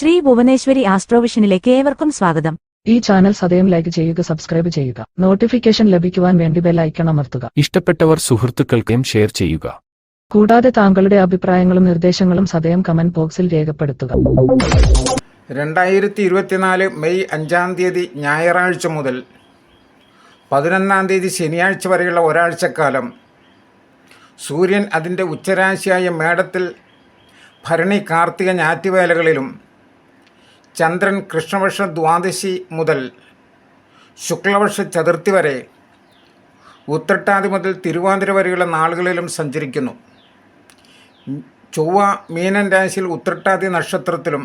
ശ്രീ ഭുവനേശ്വരി ആസ്ട്രോവിഷനിലേക്ക് ഏവർക്കും സ്വാഗതം. ഈ ചാനൽ സദയം ലൈക്ക് ചെയ്യുക സബ്സ്ക്രൈബ് ചെയ്യുക. നോട്ടിഫിക്കേഷൻ ലഭിക്കുവാൻ വേണ്ടി ബെൽ ഐക്കൺ അമർത്തുക. ഇഷ്ടപ്പെട്ടവർ സുഹൃത്തുക്കൾക്കും ഷെയർ ചെയ്യുക. കൂടാതെ താങ്കളുടെ അഭിപ്രായങ്ങളും നിർദ്ദേശങ്ങളും സദയം കമന്റ് ബോക്സിൽ രേഖപ്പെടുത്തുക. രണ്ടായിരത്തി ഇരുപത്തിനാല് മെയ് അഞ്ചാം തീയതി ഞായറാഴ്ച മുതൽ പതിനൊന്നാം തീയതി ശനിയാഴ്ച വരെയുള്ള ഒരാഴ്ചക്കാലം സൂര്യൻ അതിന്റെ ഉച്ചരാശിയായ മേടത്തിൽ ഭരണി കാർത്തിക ഞാറ്റുവേലകളിലും ചന്ദ്രൻ കൃഷ്ണപക്ഷ ദ്വാദശി മുതൽ ശുക്ലപക്ഷ ചതുർത്ഥി വരെ ഉത്രട്ടാതി മുതൽ തിരുവാതിര വരെയുള്ള നാളുകളിലും സഞ്ചരിക്കുന്നു. ചൊവ്വ മീനൻ രാശിയിൽ ഉത്രട്ടാതി നക്ഷത്രത്തിലും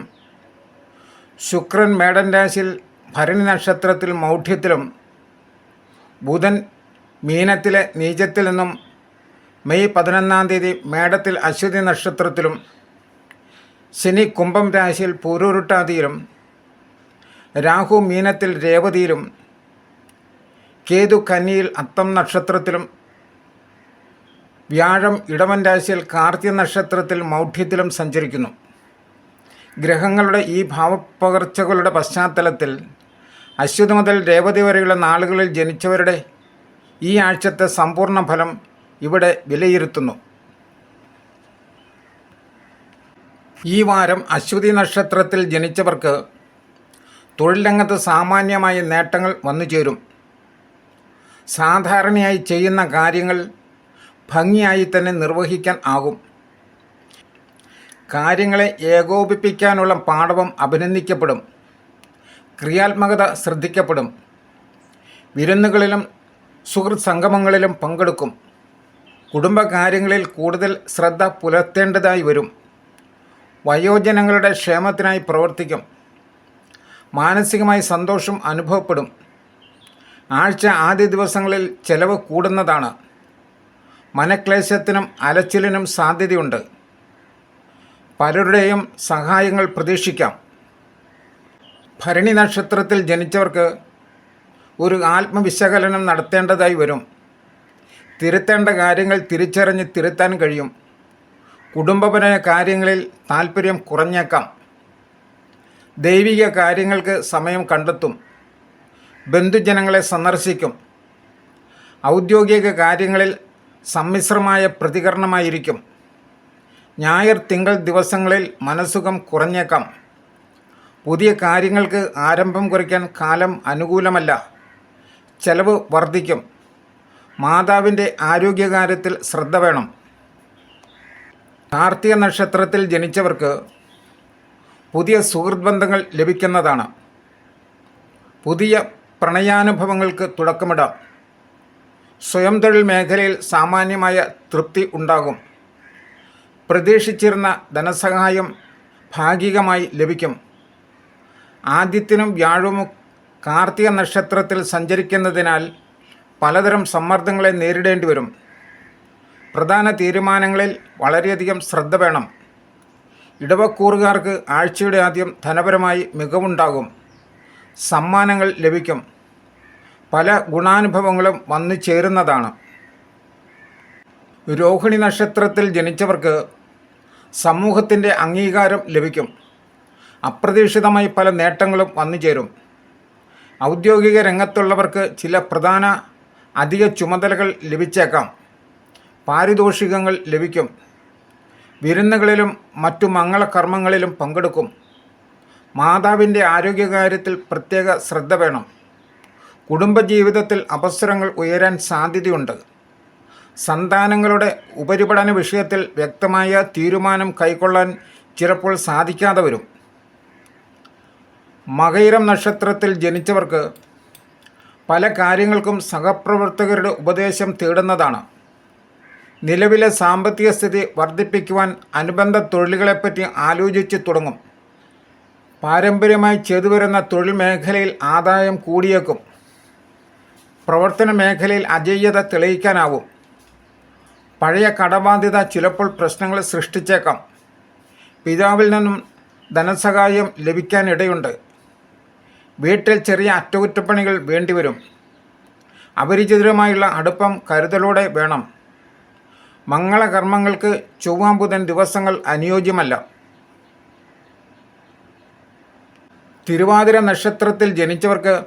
ശുക്രൻ മേടൻ രാശിയിൽ ഭരണി നക്ഷത്രത്തിൽ മൗഢ്യത്തിലും ബുധൻ മീനത്തിലെ നീചത്തിൽ നിന്നും മെയ് പതിനൊന്നാം തീയതി മേടത്തിൽ അശ്വതി നക്ഷത്രത്തിലും ശനി കുംഭം രാശിയിൽ പൂരുരുട്ടാതിയിലും രാഹു മീനത്തിൽ രേവതിയിലും കേതു കന്നിയിൽ അത്തം നക്ഷത്രത്തിലും വ്യാഴം ഇടവൻ രാശിയിൽ കാർത്തിക നക്ഷത്രത്തിൽ മൗഢ്യത്തിലും സഞ്ചരിക്കുന്നു. ഗ്രഹങ്ങളുടെ ഈ ഭാവപ്പകർച്ചകളുടെ പശ്ചാത്തലത്തിൽ അശ്വതി മുതൽ രേവതി വരെയുള്ള നാളുകളിൽ ജനിച്ചവരുടെ ഈ ആഴ്ചത്തെ സമ്പൂർണ ഫലം ഇവിടെ വിലയിരുത്തുന്നു. ഈ വാരം അശ്വതി നക്ഷത്രത്തിൽ ജനിച്ചവർക്ക് തൊഴിൽ രംഗത്ത് സാമാന്യമായ നേട്ടങ്ങൾ വന്നു ചേരും. സാധാരണയായി ചെയ്യുന്ന കാര്യങ്ങൾ ഭംഗിയായി തന്നെ നിർവഹിക്കാൻ ആകും. കാര്യങ്ങളെ ഏകോപിപ്പിക്കാനുള്ള പാഠവം അഭിനന്ദിക്കപ്പെടും. ക്രിയാത്മകത ശ്രദ്ധിക്കപ്പെടും. വിരുന്നുകളിലും സുഹൃത് സംഗമങ്ങളിലും പങ്കെടുക്കും. കുടുംബകാര്യങ്ങളിൽ കൂടുതൽ ശ്രദ്ധ പുലർത്തേണ്ടതായി വരും. വയോജനങ്ങളുടെ ക്ഷേമത്തിനായി പ്രവർത്തിക്കും. മാനസികമായി സന്തോഷം അനുഭവപ്പെടും. ആഴ്ച ആദ്യ ദിവസങ്ങളിൽ ചെലവ് കൂടുന്നതാണ്. മനക്ലേശത്തിനും അലച്ചിലിനും സാധ്യതയുണ്ട്. പലരുടെയും സഹായങ്ങൾ പ്രതീക്ഷിക്കാം. ഭരണി നക്ഷത്രത്തിൽ ജനിച്ചവർക്ക് ഒരു ആത്മവിശകലനം നടത്തേണ്ടതായി വരും. തിരുത്തേണ്ട കാര്യങ്ങൾ തിരിച്ചറിഞ്ഞ് തിരുത്താൻ കഴിയും. കുടുംബപരമായ കാര്യങ്ങളിൽ താല്പര്യം കുറഞ്ഞേക്കാം. ദൈവിക കാര്യങ്ങൾക്ക് സമയം കണ്ടെത്തും. ബന്ധുജനങ്ങളെ സന്ദർശിക്കും. ഔദ്യോഗിക കാര്യങ്ങളിൽ സമ്മിശ്രമായ പ്രതികരണമായിരിക്കും. ഞായർ തിങ്കൾ ദിവസങ്ങളിൽ മനസ്സുഖം കുറഞ്ഞേക്കാം. പുതിയ കാര്യങ്ങൾക്ക് ആരംഭം കുറിക്കാൻ കാലം അനുകൂലമല്ല. ചെലവ് വർദ്ധിക്കും. മാതാവിന്റെ ആരോഗ്യകാര്യത്തിൽ ശ്രദ്ധ വേണം. കാർത്തിക നക്ഷത്രത്തിൽ ജനിച്ചവർക്ക് പുതിയ സുഹൃത് ബന്ധങ്ങൾ ലഭിക്കുന്നതാണ്. പുതിയ പ്രണയാനുഭവങ്ങൾക്ക് തുടക്കമിടാം. സ്വയം തൊഴിൽ മേഖലയിൽ സാമാന്യമായ തൃപ്തി ഉണ്ടാകും. പ്രതീക്ഷിച്ചിരുന്ന ധനസഹായം ഭാഗികമായി ലഭിക്കും. ആദ്യത്തിനും വ്യാഴവും കാർത്തിക നക്ഷത്രത്തിൽ സഞ്ചരിക്കുന്നതിനാൽ പലതരം സമ്മർദ്ദങ്ങളെ നേരിടേണ്ടി വരും. പ്രധാന തീരുമാനങ്ങളിൽ വളരെയധികം ശ്രദ്ധ വേണം. ഇടവക്കൂറുകാർക്ക് ആഴ്ചയുടെ ആദ്യം ധനപരമായി മികവുണ്ടാകും. സമ്മാനങ്ങൾ ലഭിക്കും. പല ഗുണാനുഭവങ്ങളും വന്നു ചേരുന്നതാണ്. രോഹിണി നക്ഷത്രത്തിൽ ജനിച്ചവർക്ക് സമൂഹത്തിന്റെ അംഗീകാരം ലഭിക്കും. അപ്രതീക്ഷിതമായി പല നേട്ടങ്ങളും വന്നു ചേരും. ഔദ്യോഗിക രംഗത്തുള്ളവർക്ക് ചില പ്രധാന അധിക ചുമതലകൾ ലഭിച്ചേക്കാം. പാരിതോഷികങ്ങൾ ലഭിക്കും. വിരുന്നുകളിലും മറ്റു മംഗളകർമ്മങ്ങളിലും പങ്കെടുക്കും. മാതാവിന്റെ ആരോഗ്യകാര്യത്തിൽ പ്രത്യേക ശ്രദ്ധ വേണം. കുടുംബജീവിതത്തിൽ അവസരങ്ങൾ ഉയരാൻ സാധ്യതയുണ്ട്. സന്താനങ്ങളുടെ ഉപരിപഠന വിഷയത്തിൽ വ്യക്തമായ തീരുമാനം കൈക്കൊള്ളാൻ ചിലപ്പോൾ സാധിക്കാതെ വരും. മകയിരം നക്ഷത്രത്തിൽ ജനിച്ചവർക്ക് പല കാര്യങ്ങൾക്കും സഹപ്രവർത്തകരുടെ ഉപദേശം തേടുന്നതാണ്. നിലവിലെ സാമ്പത്തിക സ്ഥിതി വർദ്ധിപ്പിക്കുവാൻ അനുബന്ധ തൊഴിലുകളെപ്പറ്റി ആലോചിച്ച് തുടങ്ങും. പാരമ്പര്യമായി ചെയ്തു വരുന്ന തൊഴിൽ മേഖലയിൽ ആദായം കൂടിയേക്കും. പ്രവർത്തന മേഖലയിൽ അജയ്യത തെളിയിക്കാനാവും. പഴയ കടബാധ്യത ചിലപ്പോൾ പ്രശ്നങ്ങൾ സൃഷ്ടിച്ചേക്കാം. പിതാവിൽ നിന്നും ധനസഹായം ലഭിക്കാനിടയുണ്ട്. വീട്ടിൽ ചെറിയ അറ്റകുറ്റപ്പണികൾ വേണ്ടിവരും. അപരിചിതരുമായുള്ള അടുപ്പം കരുതലോടെ വേണം. മംഗളകർമ്മങ്ങൾക്ക് ചൊവ്വാമ്പുതൻ ദിവസങ്ങൾ അനുയോജ്യമല്ല. തിരുവാതിര നക്ഷത്രത്തിൽ ജനിച്ചവർക്ക്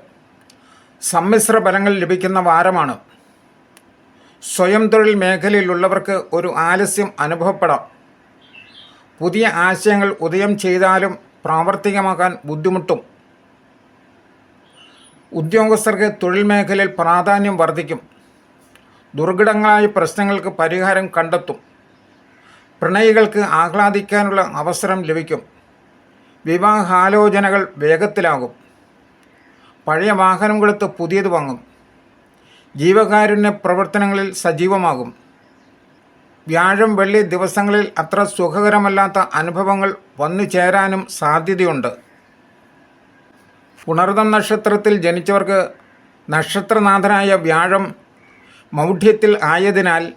സമ്മിശ്ര ഫലങ്ങൾ ലഭിക്കുന്ന വാരമാണ്. സ്വയം തൊഴിൽ മേഖലയിലുള്ളവർക്ക് ഒരു ആലസ്യം അനുഭവപ്പെടാം. പുതിയ ആശയങ്ങൾ ഉദയം ചെയ്താലും പ്രാവർത്തികമാക്കാൻ ബുദ്ധിമുട്ടും. ഉദ്യോഗസ്ഥർക്ക് തൊഴിൽ മേഖലയിൽ പ്രാധാന്യം വർദ്ധിക്കും. ദുർഘടങ്ങളായ പ്രശ്നങ്ങൾക്ക് പരിഹാരം കണ്ടെത്തും. പ്രണയികൾക്ക് ആഹ്ലാദിക്കാനുള്ള അവസരം ലഭിക്കും. വിവാഹാലോചനകൾ വേഗത്തിലാകും. പഴയ വാഹനം കൊടുത്ത് പുതിയത് വാങ്ങും. ജീവകാരുണ്യ പ്രവർത്തനങ്ങളിൽ സജീവമാകും. വ്യാഴം വെള്ളി ദിവസങ്ങളിൽ അത്ര സുഖകരമല്ലാത്ത അനുഭവങ്ങൾ വന്നു ചേരാനും സാധ്യതയുണ്ട്. പുണർദം നക്ഷത്രത്തിൽ ജനിച്ചവർക്ക് നക്ഷത്രനാഥനായ വ്യാഴം മൗഢ്യത്തിൽ ആയതിനാൽ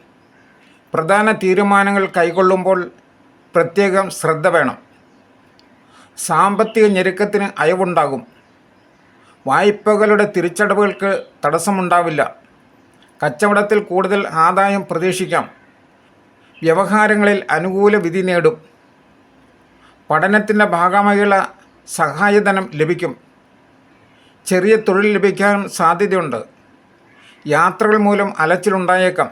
പ്രധാന തീരുമാനങ്ങൾ കൈക്കൊള്ളുമ്പോൾ പ്രത്യേകം ശ്രദ്ധ വേണം. സാമ്പത്തിക ഞെരുക്കത്തിന് അയവുണ്ടാകും. വായ്പകളുടെ തിരിച്ചടവുകൾക്ക് തടസ്സമുണ്ടാവില്ല. കച്ചവടത്തിൽ കൂടുതൽ ആദായം പ്രതീക്ഷിക്കാം. വ്യവഹാരങ്ങളിൽ അനുകൂല വിധി നേടും. പഠനത്തിന്റെ ഭാഗമായുള്ള സഹായധനം ലഭിക്കും. ചെറിയ തൊഴിൽ ലഭിക്കാൻ സാധ്യതയുണ്ട്. യാത്രകൾ മൂലം അലച്ചിലുണ്ടായേക്കാം.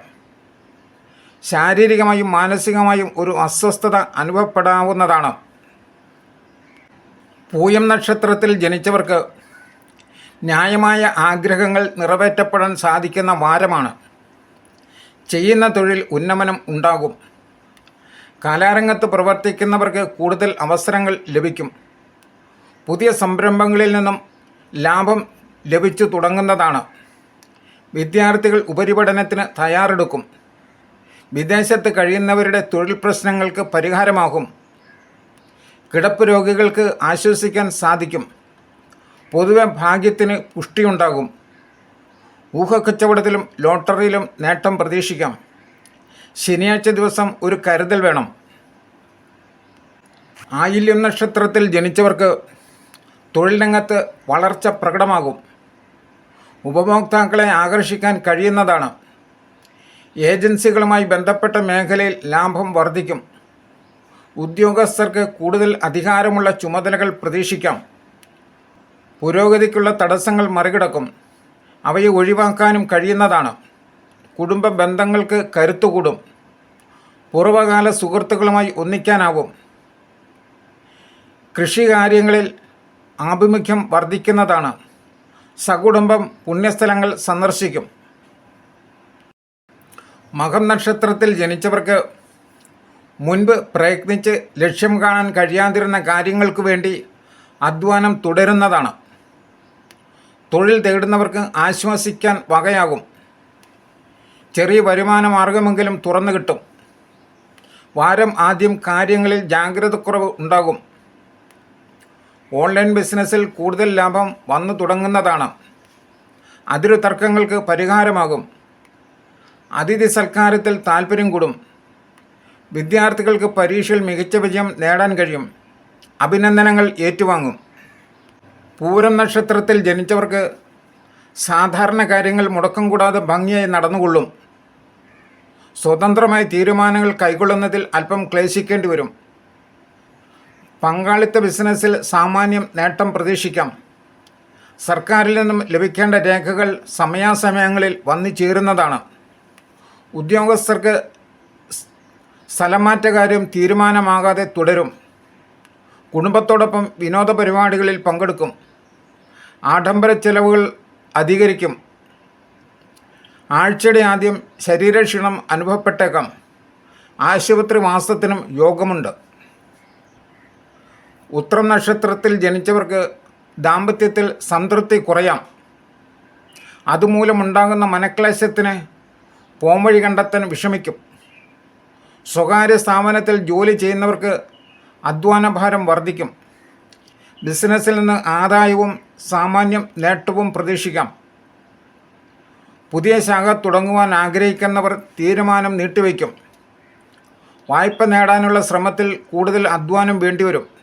ശാരീരികമായും മാനസികമായും ഒരു അസ്വസ്ഥത അനുഭവപ്പെടാവുന്നതാണ്. പൂയം നക്ഷത്രത്തിൽ ജനിച്ചവർക്ക് ന്യായമായ ആഗ്രഹങ്ങൾ നിറവേറ്റപ്പെടാൻ സാധിക്കുന്ന വാരമാണ്. ചെയ്യുന്ന തൊഴിൽ ഉന്നമനം ഉണ്ടാകും. കലാരംഗത്ത് പ്രവർത്തിക്കുന്നവർക്ക് കൂടുതൽ അവസരങ്ങൾ ലഭിക്കും. പുതിയ സംരംഭങ്ങളിൽ നിന്നും ലാഭം ലഭിച്ചു തുടങ്ങുന്നതാണ്. വിദ്യാർത്ഥികൾ ഉപരിപഠനത്തിന് തയ്യാറെടുക്കും. വിദേശത്ത് കഴിയുന്നവരുടെ തൊഴിൽ പ്രശ്നങ്ങൾക്ക് പരിഹാരമാകും. കിടപ്പ് രോഗികൾക്ക് ആശ്വസിക്കാൻ സാധിക്കും. പൊതുവെ ഭാഗ്യത്തിന് പുഷ്ടിയുണ്ടാകും. ഊഹക്കച്ചവടത്തിലും ലോട്ടറിയിലും നേട്ടം പ്രതീക്ഷിക്കാം. ശനിയാഴ്ച ദിവസം ഒരു കരുതൽ വേണം. ആയില്യം നക്ഷത്രത്തിൽ ജനിച്ചവർക്ക് തൊഴിൽ രംഗത്ത് വളർച്ച പ്രകടമാകും. ഉപഭോക്താക്കളെ ആകർഷിക്കാൻ കഴിയുന്നതാണ്. ഏജൻസികളുമായി ബന്ധപ്പെട്ട മേഖലയിൽ ലാഭം വർദ്ധിക്കും. ഉദ്യോഗസ്ഥർക്ക് കൂടുതൽ അധികാരമുള്ള ചുമതലകൾ പ്രതീക്ഷിക്കാം. പുരോഗതിക്കുള്ള തടസ്സങ്ങൾ മറികടക്കും. അവയെ ഒഴിവാക്കാനും കഴിയുന്നതാണ്. കുടുംബ ബന്ധങ്ങൾക്ക് കരുത്തുകൂടും പൂർവകാല സുഹൃത്തുക്കളുമായി ഒന്നിക്കാനാവും. കൃഷികാര്യങ്ങളിൽ ആഭിമുഖ്യം വർദ്ധിക്കുന്നതാണ്. സകുടുംബം പുണ്യസ്ഥലങ്ങൾ സന്ദർശിക്കും. മകം നക്ഷത്രത്തിൽ ജനിച്ചവർക്ക് മുൻപ് പ്രയത്നിച്ച് ലക്ഷ്യം കാണാൻ കഴിയാതിരുന്ന കാര്യങ്ങൾക്ക് വേണ്ടി അധ്വാനം തുടരുന്നതാണ്. തൊഴിൽ തേടുന്നവർക്ക് ആശ്വസിക്കാൻ വകയാകും. ചെറിയ വരുമാന മാർഗമെങ്കിലും തുറന്നു കിട്ടും. വാരം ആദ്യം കാര്യങ്ങളിൽ ജാഗ്രതക്കുറവ് ഉണ്ടാകും. ഓൺലൈൻ ബിസിനസ്സിൽ കൂടുതൽ ലാഭം വന്നു തുടങ്ങുന്നതാണ്. അതിരു തർക്കങ്ങൾക്ക് പരിഹാരമാകും. അതിഥി സൽക്കാരത്തിൽ താൽപ്പര്യം കൂടും. വിദ്യാർത്ഥികൾക്ക് പരീക്ഷയിൽ മികച്ച വിജയം നേടാൻ കഴിയും. അഭിനന്ദനങ്ങൾ ഏറ്റുവാങ്ങും. പൂരം നക്ഷത്രത്തിൽ ജനിച്ചവർക്ക് സാധാരണ കാര്യങ്ങൾ മുടക്കം കൂടാതെ ഭംഗിയായി നടന്നുകൊള്ളും. സ്വതന്ത്രമായ തീരുമാനങ്ങൾ കൈക്കൊള്ളുന്നതിൽ അല്പം ക്ലേശിക്കേണ്ടി വരും. പങ്കാളിത്ത ബിസിനസ്സിൽ സാമാന്യം നേട്ടം പ്രതീക്ഷിക്കാം. സർക്കാരിൽ നിന്നും ലഭിക്കേണ്ട രേഖകൾ സമയാസമയങ്ങളിൽ വന്നു ചേരുന്നതാണ്. ഉദ്യോഗസ്ഥർക്ക് സ്ഥലമാറ്റകാര്യം തീരുമാനമാകാതെ തുടരും. കുടുംബത്തോടൊപ്പം വിനോദ പരിപാടികളിൽ പങ്കെടുക്കും. ആഡംബര ചെലവുകൾ അധികരിക്കും. ആഴ്ചയുടെ ആദ്യം ശരീരക്ഷീണം അനുഭവപ്പെട്ടേക്കാം. ആശുപത്രി വാസത്തിനും യോഗമുണ്ട്. ഉത്രം നക്ഷത്രത്തിൽ ജനിച്ചവർക്ക് ദാമ്പത്യത്തിൽ സംതൃപ്തി കുറയാം. അതുമൂലമുണ്ടാകുന്ന മനക്ലേശത്തിന് പോംവഴി കണ്ടെത്താൻ വിഷമിക്കും. സ്വകാര്യ സ്ഥാപനത്തിൽ ജോലി ചെയ്യുന്നവർക്ക് അധ്വാനഭാരം വർദ്ധിക്കും. ബിസിനസ്സിൽ നിന്ന് ആദായവും സാമാന്യം നേട്ടവും പ്രതീക്ഷിക്കാം. പുതിയ ശാഖ തുടങ്ങുവാൻ ആഗ്രഹിക്കുന്നവർ തീരുമാനം നീട്ടിവയ്ക്കും. വായ്പ നേടാനുള്ള ശ്രമത്തിൽ കൂടുതൽ അധ്വാനം വേണ്ടിവരും.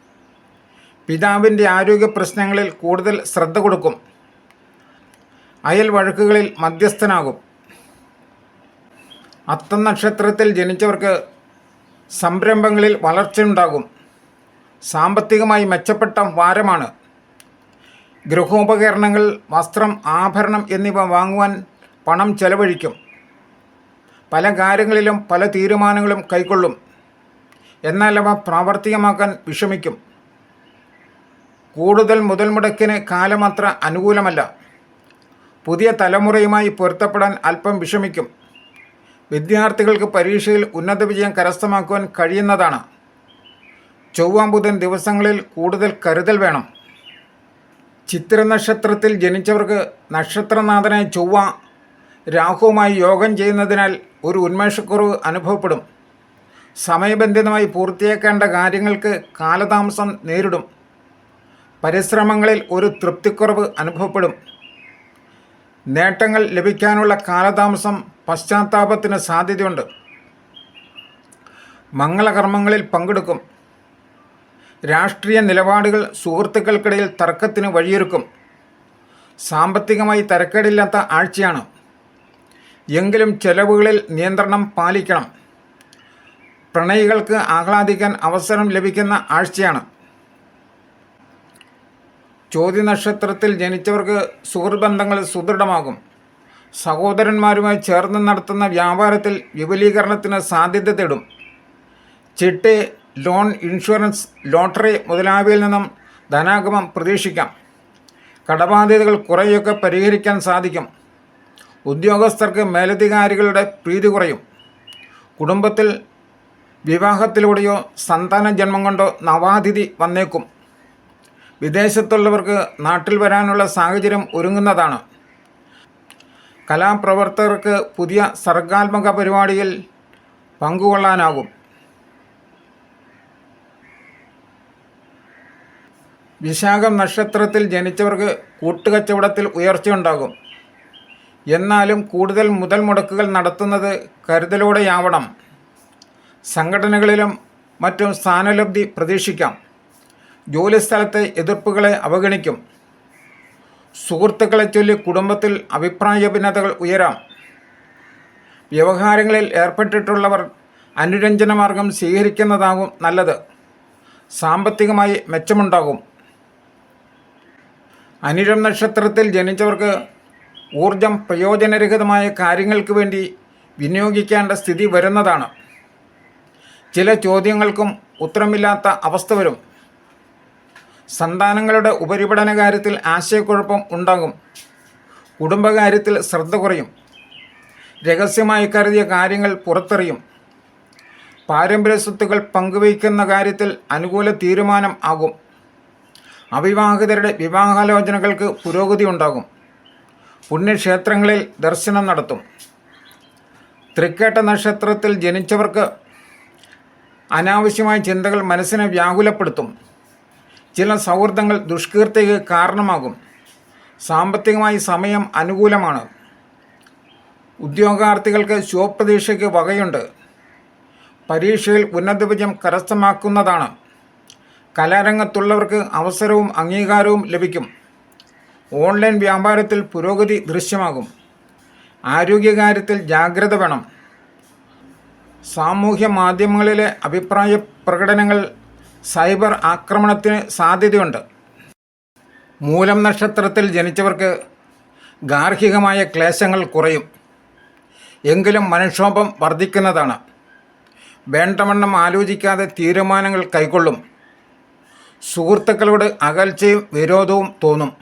പിതാവിന്റെ ആരോഗ്യ പ്രശ്നങ്ങളിൽ കൂടുതൽ ശ്രദ്ധ കൊടുക്കും. അയൽ വഴക്കുകളിൽ മധ്യസ്ഥനാകും. അത്തം നക്ഷത്രത്തിൽ ജനിച്ചവർക്ക് സംരംഭങ്ങളിൽ വളർച്ചയുണ്ടാകും. സാമ്പത്തികമായി മെച്ചപ്പെട്ട വാരമാണ്. ഗൃഹോപകരണങ്ങൾ വസ്ത്രം ആഭരണം എന്നിവ വാങ്ങുവാൻ പണം ചെലവഴിക്കും. പല കാര്യങ്ങളിലും പല തീരുമാനങ്ങളും കൈക്കൊള്ളും. എന്നാൽ അവ പ്രാവർത്തികമാക്കാൻ വിഷമിക്കും. കൂടുതൽ മുതൽ മുടക്കിന് കാലമത്ര അനുകൂലമല്ല. പുതിയ തലമുറയുമായി പൊരുത്തപ്പെടാൻ അല്പം വിഷമിക്കും. വിദ്യാർത്ഥികൾക്ക് പരീക്ഷയിൽ ഉന്നത വിജയം കരസ്ഥമാക്കുവാൻ കഴിയുന്നതാണ്. ചൊവ്വാം ബുധൻ ദിവസങ്ങളിൽ കൂടുതൽ കരുതൽ വേണം. ചിത്ര നക്ഷത്രത്തിൽ ജനിച്ചവർക്ക് നക്ഷത്രനാഥനായ ചൊവ്വ രാഹുവുമായി യോഗം ചെയ്യുന്നതിനാൽ ഒരു ഉന്മേഷക്കുറവ് അനുഭവപ്പെടും. സമയബന്ധിതമായി പൂർത്തിയാക്കേണ്ട കാര്യങ്ങൾക്ക് കാലതാമസം നേരിടും. പരിശ്രമങ്ങളിൽ ഒരു തൃപ്തിക്കുറവ് അനുഭവപ്പെടും. നേട്ടങ്ങൾ ലഭിക്കാനുള്ള കാലതാമസം പശ്ചാത്താപത്തിന് സാധ്യതയുണ്ട്. മംഗളകർമ്മങ്ങളിൽ പങ്കെടുക്കും. രാഷ്ട്രീയ നിലപാടുകൾ സുഹൃത്തുക്കൾക്കിടയിൽ തർക്കത്തിന് വഴിയൊരുക്കും. സാമ്പത്തികമായി തരക്കേടില്ലാത്ത ആഴ്ചയാണ്. എങ്കിലും ചെലവുകളിൽ നിയന്ത്രണം പാലിക്കണം. പ്രണയികൾക്ക് ആഹ്ലാദിക്കാൻ അവസരം ലഭിക്കുന്ന ആഴ്ചയാണ്. ചോദ്യ നക്ഷത്രത്തിൽ ജനിച്ചവർക്ക് സുഹൃബന്ധങ്ങൾ സുദൃഢമാകും. സഹോദരന്മാരുമായി ചേർന്ന് നടത്തുന്ന വ്യാപാരത്തിൽ വിപുലീകരണത്തിന് സാധ്യത തേടും. ചിട്ടി ലോൺ ഇൻഷുറൻസ് ലോട്ടറി മുതലായവയിൽ നിന്നും ധനാഗമം പ്രതീക്ഷിക്കാം. കടബാധ്യതകൾ കുറേയൊക്കെ പരിഹരിക്കാൻ സാധിക്കും. ഉദ്യോഗസ്ഥർക്ക് മേലധികാരികളുടെ പ്രീതി കുറയും. കുടുംബത്തിൽ വിവാഹത്തിലൂടെയോ സന്താന ജന്മം കൊണ്ടോ നവാതിഥി വന്നേക്കും. വിദേശത്തുള്ളവർക്ക് നാട്ടിൽ വരാനുള്ള സാഹചര്യം ഒരുങ്ങുന്നതാണ്. കലാപ്രവർത്തകർക്ക് പുതിയ സർഗാത്മക പരിപാടിയിൽ പങ്കുകൊള്ളാനാകും വിശാഖം നക്ഷത്രത്തിൽ ജനിച്ചവർക്ക് കൂട്ടുകച്ചവടത്തിൽ ഉയർച്ചയുണ്ടാകും. എന്നാലും കൂടുതൽ മുതൽ മുടക്കുകൾ നടത്തുന്നത് കരുതലോടെയാവണം. സംഘടനകളിലും മറ്റും സ്ഥാനലബ്ധി പ്രതീക്ഷിക്കാം. ജോലിസ്ഥലത്തെ എതിർപ്പുകളെ അവഗണിക്കും. സുഹൃത്തുക്കളെ ചൊല്ലി കുടുംബത്തിൽ അഭിപ്രായ ഭിന്നതകൾ ഉയരാം. വ്യവഹാരങ്ങളിൽ ഏർപ്പെട്ടിട്ടുള്ളവർ അനുരഞ്ജനമാർഗം സ്വീകരിക്കുന്നതാകും നല്ലത്. സാമ്പത്തികമായി മെച്ചമുണ്ടാകും. അനിരം നക്ഷത്രത്തിൽ ജനിച്ചവർക്ക് ഊർജം പ്രയോജനരഹിതമായ കാര്യങ്ങൾക്ക് വേണ്ടി വിനിയോഗിക്കേണ്ട സ്ഥിതി വരുന്നതാണ്. ചില ചോദ്യങ്ങൾക്കും ഉത്തരമില്ലാത്ത അവസ്ഥ വരും. സന്താനങ്ങളുടെ ഉപരിപഠന കാര്യത്തിൽ ആശയക്കുഴപ്പം ഉണ്ടാകും. കുടുംബകാര്യത്തിൽ ശ്രദ്ധ കുറയും. രഹസ്യമായി കരുതിയ കാര്യങ്ങൾ പുറത്തറിയും. പാരമ്പര്യ സ്വത്തുക്കൾ പങ്കുവയ്ക്കുന്ന കാര്യത്തിൽ അനുകൂല തീരുമാനം ആകും. അവിവാഹിതരുടെ വിവാഹാലോചനകൾക്ക് പുരോഗതി ഉണ്ടാകും. പുണ്യക്ഷേത്രങ്ങളിൽ ദർശനം നടത്തും. തൃക്കേട്ട നക്ഷത്രത്തിൽ ജനിച്ചവർക്ക് അനാവശ്യമായ ചിന്തകൾ മനസ്സിനെ വ്യാകുലപ്പെടുത്തും. ചില സൗഹൃദങ്ങൾ ദുഷ്കീർത്തിക്ക് കാരണമാകും. സാമ്പത്തികമായി സമയം അനുകൂലമാണ്. ഉദ്യോഗാർത്ഥികൾക്ക് ശുഭപ്രതീക്ഷയ്ക്ക് വകയുണ്ട്. പരീക്ഷയിൽ ഉന്നത വിജയം കരസ്ഥമാക്കുന്നതാണ്. കലാരംഗത്തുള്ളവർക്ക് അവസരവും അംഗീകാരവും ലഭിക്കും. ഓൺലൈൻ വ്യാപാരത്തിൽ പുരോഗതി ദൃശ്യമാകും. ആരോഗ്യകാര്യത്തിൽ ജാഗ്രത വേണം. സാമൂഹ്യ മാധ്യമങ്ങളിലെ അഭിപ്രായ പ്രകടനങ്ങൾ സൈബർ ആക്രമണത്തിന് സാധ്യതയുണ്ട്. മൂലം നക്ഷത്രത്തിൽ ജനിച്ചവർക്ക് ഗാർഹികമായ ക്ലേശങ്ങൾ കുറയും. എങ്കിലും മനുഷ്യോപം വർദ്ധിക്കുന്നതാണ്. വേണ്ടവണ്ണം ആലോചിക്കാതെ തീരുമാനങ്ങൾ കൈക്കൊള്ളും. സുഹൃത്തുക്കളോട് അകൽച്ചയും വിരോധവും തോന്നും.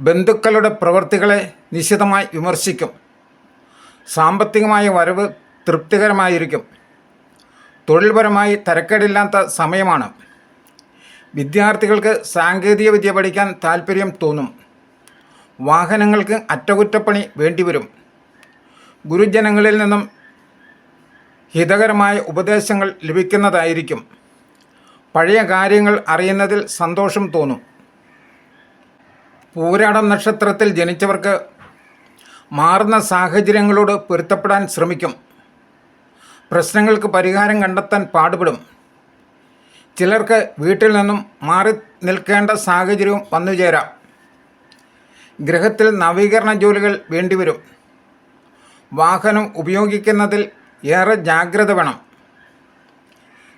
ബന്ധുക്കളുടെ പ്രവൃത്തികളെ നിശിതമായി വിമർശിക്കും. സാമ്പത്തികമായ വരവ് തൃപ്തികരമായിരിക്കും. തൊഴിൽപരമായി തരക്കേടില്ലാത്ത സമയമാണ്. വിദ്യാർത്ഥികൾക്ക് സാങ്കേതിക വിദ്യ പഠിക്കാൻ താൽപ്പര്യം തോന്നും. വാഹനങ്ങൾക്ക് അറ്റകുറ്റപ്പണി വേണ്ടിവരും. ഗുരുജനങ്ങളിൽ നിന്നും ഹിതകരമായ ഉപദേശങ്ങൾ ലഭിക്കുന്നതായിരിക്കും. പഴയ കാര്യങ്ങൾ അറിയുന്നതിൽ സന്തോഷം തോന്നും. പൂരാടം നക്ഷത്രത്തിൽ ജനിച്ചവർക്ക് മാറുന്ന സാഹചര്യങ്ങളോട് പൊരുത്തപ്പെടാൻ ശ്രമിക്കും. പ്രശ്നങ്ങൾക്ക് പരിഹാരം കണ്ടെത്താൻ പാടുപെടും. ചിലർക്ക് വീട്ടിൽ നിന്നും മാറി നിൽക്കേണ്ട സാഹചര്യവും വന്നുചേരാം ഗൃഹത്തിൽ നവീകരണ ജോലികൾ വേണ്ടിവരും. വാഹനം ഉപയോഗിക്കുന്നതിൽ ഏറെ ജാഗ്രത വേണം.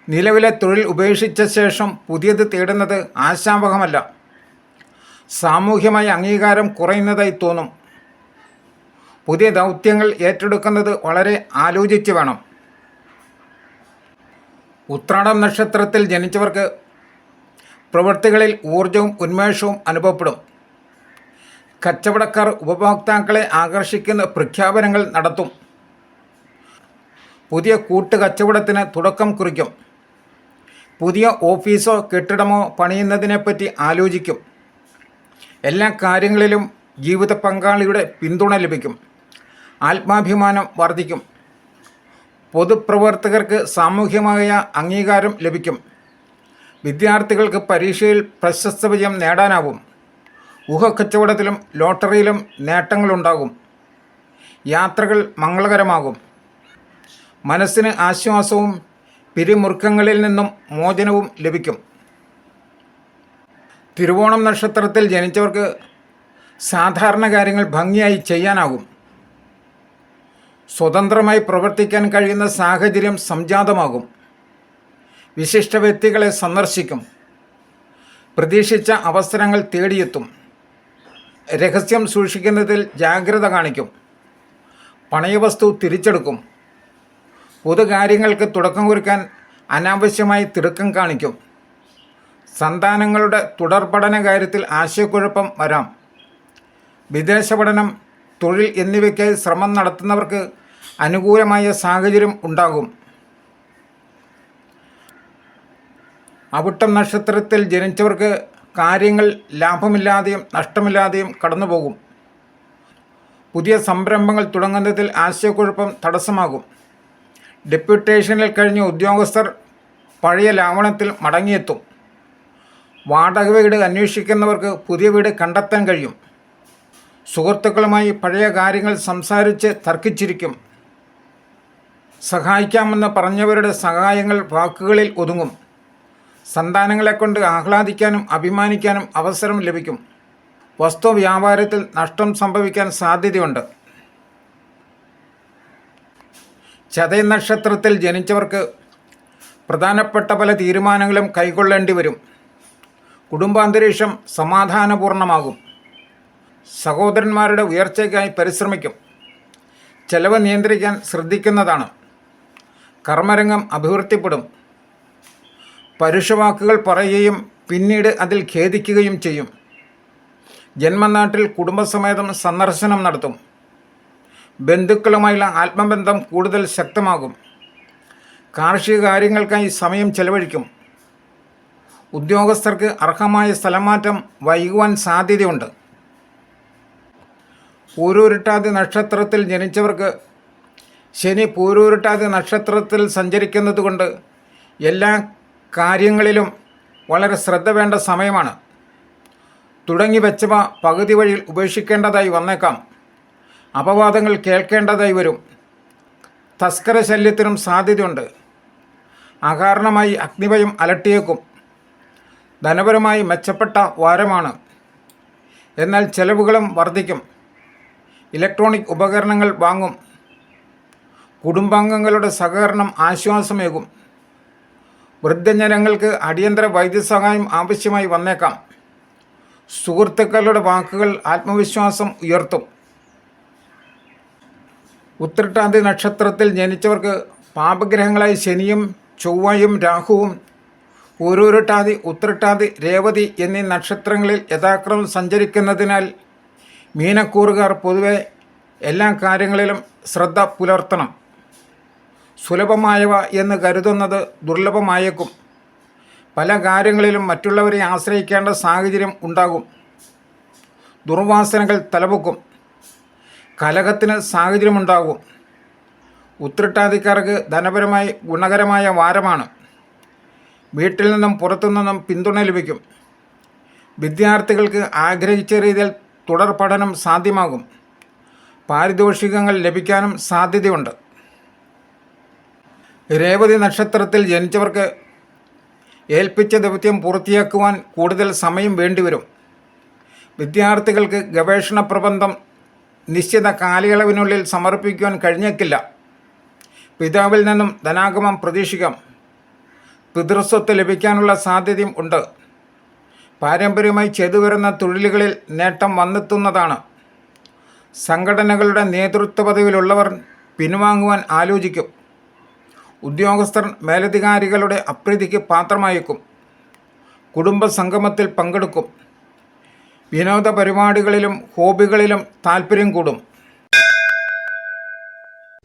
നിലവിലെ തൊഴിൽ ഉപേക്ഷിച്ച ശേഷം പുതിയത് തേടുന്നത് ആശാവഹമല്ല. സാമൂഹ്യമായ അംഗീകാരം കുറയുന്നതായി തോന്നും. പുതിയ ദൗത്യങ്ങൾ ഏറ്റെടുക്കുന്നത് വളരെ ആലോചിച്ച് വേണം. ഉത്രാടം നക്ഷത്രത്തിൽ ജനിച്ചവർക്ക് പ്രവൃത്തികളിൽ ഊർജവും ഉന്മേഷവും അനുഭവപ്പെടും. കച്ചവടക്കാർ ഉപഭോക്താക്കളെ ആകർഷിക്കുന്ന പ്രഖ്യാപനങ്ങൾ നടത്തും. പുതിയ കൂട്ട് കച്ചവടത്തിന് തുടക്കം കുറിക്കും. പുതിയ ഓഫീസോ കെട്ടിടമോ പണിയുന്നതിനെപ്പറ്റി ആലോചിക്കും. എല്ലാ കാര്യങ്ങളിലും ജീവിത പങ്കാളിയുടെ പിന്തുണ ലഭിക്കും. ആത്മാഭിമാനം വർദ്ധിക്കും. പൊതുപ്രവർത്തകർക്ക് സാമൂഹ്യമായ അംഗീകാരം ലഭിക്കും. വിദ്യാർത്ഥികൾക്ക് പരീക്ഷയിൽ പ്രശസ്ത വിജയം നേടാനാവും. ഊഹക്കച്ചവടത്തിലും ലോട്ടറിയിലും നേട്ടങ്ങളുണ്ടാകും. യാത്രകൾ മംഗളകരമാകും. മനസ്സിന് ആശ്വാസവും പിരിമുറുക്കങ്ങളിൽ നിന്നും മോചനവും ലഭിക്കും. തിരുവോണം നക്ഷത്രത്തിൽ ജനിച്ചവർക്ക് സാധാരണ കാര്യങ്ങൾ ഭംഗിയായി ചെയ്യാനാകും. സ്വതന്ത്രമായി പ്രവർത്തിക്കാൻ കഴിയുന്ന സാഹചര്യം സംജാതമാകും. വിശിഷ്ട വ്യക്തികളെ സന്ദർശിക്കും. പ്രതീക്ഷിച്ച അവസരങ്ങൾ തേടിയെത്തും. രഹസ്യം സൂക്ഷിക്കുന്നതിൽ ജാഗ്രത കാണിക്കും. പണയവസ്തു തിരിച്ചെടുക്കും. പൊതുകാര്യങ്ങൾക്ക് തുടക്കം കുറിക്കാൻ അനാവശ്യമായി തിടുക്കം കാണിക്കും. സന്താനങ്ങളുടെ തുടർപഠന കാര്യത്തിൽ ആശയക്കുഴപ്പം വരാം. വിദേശ പഠനം തൊഴിൽ എന്നിവയ്ക്കായി ശ്രമം നടത്തുന്നവർക്ക് അനുകൂലമായ സാഹചര്യം ഉണ്ടാകും. അവിട്ടം നക്ഷത്രത്തിൽ ജനിച്ചവർക്ക് കാര്യങ്ങൾ ലാഭമില്ലാതെയും നഷ്ടമില്ലാതെയും കടന്നുപോകും. പുതിയ സംരംഭങ്ങൾ തുടങ്ങുന്നതിൽ ആശയക്കുഴപ്പം തടസ്സമാകും. ഡെപ്യൂട്ടേഷനിൽ കഴിഞ്ഞ ഉദ്യോഗസ്ഥർ പഴയ ലാവണത്തിൽ മടങ്ങിയെത്തും. വാടക വീട് അന്വേഷിക്കുന്നവർക്ക് പുതിയ വീട് കണ്ടെത്താൻ കഴിയും. സുഹൃത്തുക്കളുമായി പഴയ കാര്യങ്ങൾ സംസാരിച്ച് തർക്കിച്ചിരിക്കും. സഹായിക്കാമെന്ന് പറഞ്ഞവരുടെ സഹായങ്ങൾ വാക്കുകളിൽ ഒതുങ്ങും. സന്താനങ്ങളെക്കൊണ്ട് ആഹ്ലാദിക്കാനും അഭിമാനിക്കാനും അവസരം ലഭിക്കും. വസ്തു വ്യാപാരത്തിൽ നഷ്ടം സംഭവിക്കാൻ സാധ്യതയുണ്ട്. ചതയ നക്ഷത്രത്തിൽ ജനിച്ചവർക്ക് പ്രധാനപ്പെട്ട പല തീരുമാനങ്ങളും കൈക്കൊള്ളേണ്ടി വരും കുടുംബാന്തരീക്ഷം സമാധാനപൂർണമാകും. സഹോദരന്മാരുടെ ഉയർച്ചയ്ക്കായി പരിശ്രമിക്കും. ചെലവ് നിയന്ത്രിക്കാൻ ശ്രദ്ധിക്കുന്നതാണ്. കർമ്മരംഗം അഭിവൃദ്ധിപ്പെടും. പരുഷവാക്കുകൾ പറയുകയും പിന്നീട് അതിൽ ഖേദിക്കുകയും ചെയ്യും. ജന്മനാട്ടിൽ കുടുംബസമേതം സന്ദർശനം നടത്തും. ബന്ധുക്കളുമായുള്ള ആത്മബന്ധം കൂടുതൽ ശക്തമാകും. കാർഷിക കാര്യങ്ങൾക്കായി സമയം ചെലവഴിക്കും. ഉദ്യോഗസ്ഥർക്ക് അർഹമായ സ്ഥലമാറ്റം വൈകുവാൻ സാധ്യതയുണ്ട്. പൂരൂരുട്ടാതി നക്ഷത്രത്തിൽ ജനിച്ചവർക്ക് ശനി പൂരൂരുട്ടാതി നക്ഷത്രത്തിൽ സഞ്ചരിക്കുന്നതുകൊണ്ട് എല്ലാ കാര്യങ്ങളിലും വളരെ ശ്രദ്ധ വേണ്ട സമയമാണ്. തുടങ്ങി വെച്ചവ പകുതി വഴിയിൽ ഉപേക്ഷിക്കേണ്ടതായി വന്നേക്കാം. അപവാദങ്ങൾ കേൾക്കേണ്ടതായി വരും. തസ്കര ശല്യത്തിനും സാധ്യതയുണ്ട്. അകാരണമായി അഗ്നിഭയം അലട്ടിയേക്കും. ധനപരമായി മെച്ചപ്പെട്ട വാരമാണ്. എന്നാൽ ചെലവുകളും വർദ്ധിക്കും. ഇലക്ട്രോണിക് ഉപകരണങ്ങൾ വാങ്ങും. കുടുംബാംഗങ്ങളുടെ സഹകരണം ആശ്വാസമേകും. വൃദ്ധജനങ്ങൾക്ക് അടിയന്തര വൈദ്യസഹായം ആവശ്യമായി വന്നേക്കാം. സുഹൃത്തുക്കളുടെ വാക്കുകൾ ആത്മവിശ്വാസം ഉയർത്തും. ഉത്രട്ടാതി നക്ഷത്രത്തിൽ ജനിച്ചവർക്ക് പാപഗ്രഹങ്ങളായി ശനിയും ചൊവ്വയും രാഹുവും ഓരോരുട്ടാതി ഉത്രട്ടാതി രേവതി എന്നീ നക്ഷത്രങ്ങളിൽ യഥാക്രമം സഞ്ചരിക്കുന്നതിനാൽ മീനക്കൂറുകാർ പൊതുവെ എല്ലാ കാര്യങ്ങളിലും ശ്രദ്ധ പുലർത്തണം. സുലഭമായവ എന്ന് കരുതുന്നത് ദുർലഭമായേക്കും. പല കാര്യങ്ങളിലും മറ്റുള്ളവരെ ആശ്രയിക്കേണ്ട സാഹചര്യം ഉണ്ടാകും. ദുർവാസനകൾ തലപൊക്കും. കലഹത്തിന് സാഹചര്യമുണ്ടാകും ഉത്രട്ടാതിക്കാർക്ക് ധനപരമായി ഗുണകരമായ വാരമാണ്. വീട്ടിൽ നിന്നും പുറത്തു നിന്നും പിന്തുണ ലഭിക്കും. വിദ്യാർത്ഥികൾക്ക് ആഗ്രഹിച്ച രീതിയിൽ തുടർ പഠനം സാധ്യമാകും. പാരിതോഷികങ്ങൾ ലഭിക്കാനും സാധ്യതയുണ്ട്. രേവതി നക്ഷത്രത്തിൽ ജനിച്ചവർക്ക് ഏൽപ്പിച്ച ദൗത്യം പൂർത്തിയാക്കുവാൻ കൂടുതൽ സമയം വേണ്ടിവരും. വിദ്യാർത്ഥികൾക്ക് ഗവേഷണ പ്രബന്ധം നിശ്ചിത കാലയളവിനുള്ളിൽ സമർപ്പിക്കുവാൻ കഴിഞ്ഞേക്കില്ല. പിതാവിൽ നിന്നും ധനാഗമം പ്രതീക്ഷിക്കാം. പിതൃസ്വത്ത് ലഭിക്കാനുള്ള സാധ്യതയും ഉണ്ട്. പാരമ്പര്യമായി ചെയ്തു വരുന്ന തൊഴിലുകളിൽ നേട്ടം വന്നെത്തുന്നതാണ്. സംഘടനകളുടെ നേതൃത്വ പദവിയിലുള്ളവർ പിൻവാങ്ങുവാൻ ആലോചിക്കും. ഉദ്യോഗസ്ഥർ മേലധികാരികളുടെ അപ്രീതിക്ക് പാത്രമായേക്കും. കുടുംബ സംഗമത്തിൽ പങ്കെടുക്കും. വിനോദ പരിപാടികളിലും ഹോബികളിലും താല്പര്യം കൂടും.